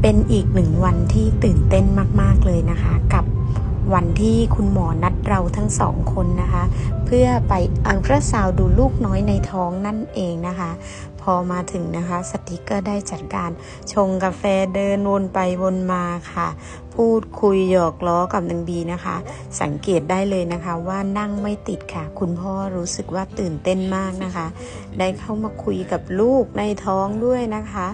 เป็นอีกหนึ่งวันที่ตื่นเต้นมาก ๆ เลยนะคะ กับวันที่คุณหมอนัดเราทั้งสองคนนะคะ เพื่อไปอัลตราซาวด์ดูลูกน้อยในท้องนั่นเองนะคะ พอมาถึงนะคะสติกเกอร์ได้จัดการชงกาแฟเดินวนไปวนมาค่ะ พูดคุยหยอกล้อกับนางบีนะคะ สังเกตได้เลยนะคะว่านั่งไม่ติดค่ะ คุณพ่อรู้สึกว่าตื่นเต้นมากนะคะ ได้เข้ามาคุยกับลูกในท้องด้วยนะคะ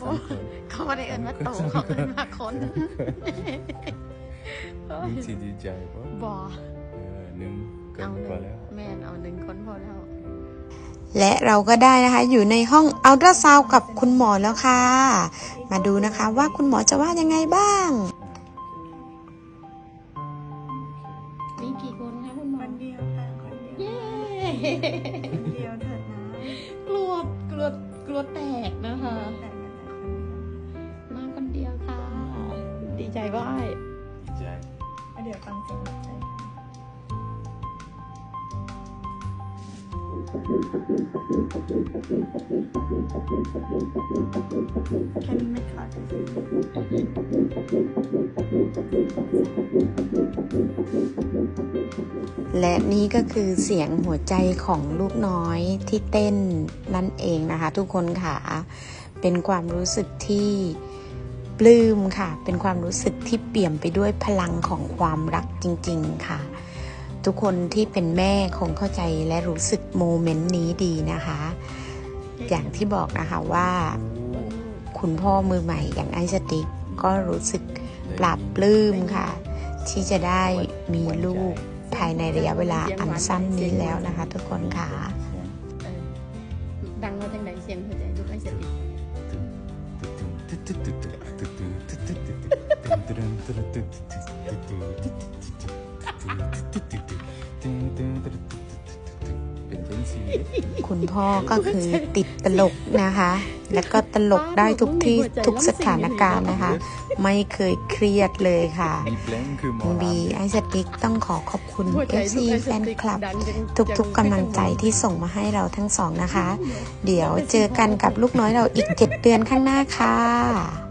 สามคนเขาไม่ได้เอินว่าโตเขาเอินว่าคนมึงสิดีใจบ่บอเออหนึ่งเกิเอานหกว่านึ่งแล้ว แมนเอาหนึ่งคนพอแล้ว และเราก็ได้นะคะ อยู่ในห้องอัลตราซาวด์กับคุณหมอแล้วค่ะ มาดูนะคะว่าคุณหมอจะว่ายังไงบ้างมีกี่คนคะคุณหมอคนเดียวค่ะคนเดียวเย้คนเดียวเถิดนะกลัวกลัวกลัวแตกนะคะ ใจว่าดีใจอะเดี๋ยวฟังเสียงหัวใจค่ะแค่นี้ไม่ขาดและนี่ก็คือเสียงหัวใจของลูกน้อยที่เต้นนั่นเองนะคะ ทุกคนค่ะ เป็นความรู้สึกที่ ปลื้มค่ะ เป็นความรู้สึกที่เปี่ยมไปด้วยพลังของความรักจริง ๆ ค่ะ ทุกคนที่เป็นแม่คงเข้าใจและรู้สึกโมเมนต์นี้ดีนะคะ อย่างที่บอกนะคะว่า คุณพ่อมือใหม่อย่างไอสติกก็รู้สึกปลาบปลื้มค่ะ ที่จะได้มีลูกภายในระยะเวลาอันสั้นนี้แล้วนะคะ ทุกคนค่ะดังมาทางไหนเสียงหัวใจลูกไอสร็จอีก เป็นจังซี่คุณพ่อก็คือติดตลกนะคะ และก็ตลกได้ทุกที่ทุกสถานการณ์นะคะ ไม่เคยเครียดเลยค่ะมีแปลงคือหมอคุณบีไอสติ๊กต้องขอขอบคุณ FC แฟนคลับ ทุกๆกำลังใจที่ส่งมาให้เราทั้งสองนะคะ เดี๋ยวเจอกันกับลูกน้อยเราอีก 7 เดือนข้างหน้าค่ะ